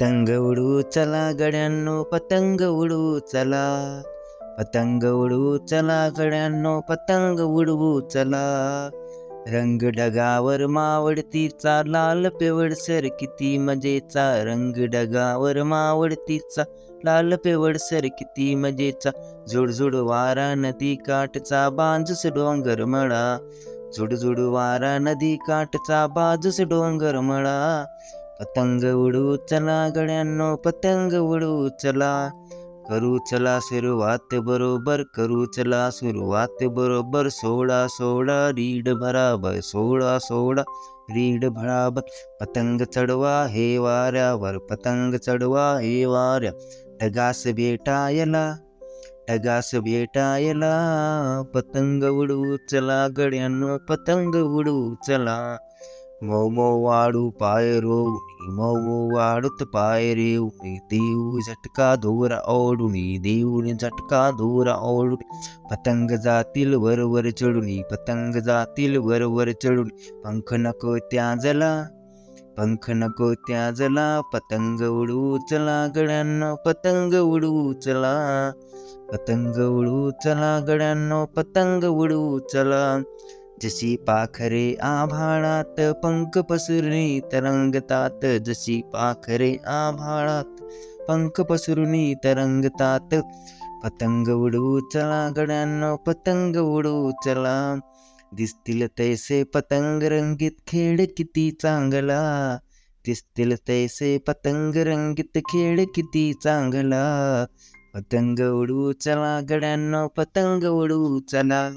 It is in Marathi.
पतंग उडू चला गड्यांनो पतंग उडू चला. पतंग उडू चला गड्यांनो पतंग उडवू चला. रंग ढगावर मावडतीचा लाल पिवळसर किती मजेचा. रंग ढगावर मावडतीचा लाल पिवळसर किती मजेचा. झुडझुड वारा नदी काठचा बांजूस डोंगर मळा. झुडझुड वारा नदी काठचा बाजूस डोंगर मळा. पतंग उडू चला गड्यांनो पतंग उडू चला. करू चला सुरुवात बरोबर करू चला सुरुवात बरोबर. सोळा सोळा रीड भराबर सोळा सोळा रीड भराबर पतंग चढवा हे वाऱ्यावर पतंग चढवा हे वाऱ्या. ढगास भेटायला ढगास भेटायला. पतंग उडू चला गड्यांनो पतंग उडू चला. मऊ मऊ पाय रोवणी मऊ वाढूत पाय रेवणी देऊ झटका दोरा ओढुनी देऊन झटका दोरा ओढुनी पतंग जातील वर वर चढुनी पतंग जातील वर वर चढुनी पंख नको त्या जला पंख नको त्या जला पतंग उडू चला गड्यांनो पतंग उडू चला पतंग उडू चला गड्यांनो पतंग उडू चला जशी पाखरे आभाळात पंख पसरुनी तरंगतात. जशी पाखरे आभाळात पंख पसरुनी तरंगतात. पतंग उडू चला गड्यांनो पतंग उडू चला. दिसतील तैसे पतंग रंगीत खेळ किती चांगला. दिसतील तैसे पतंग रंगीत खेळ किती चांगला. पतंग उडू चला गड्यांनो पतंग उडू चला.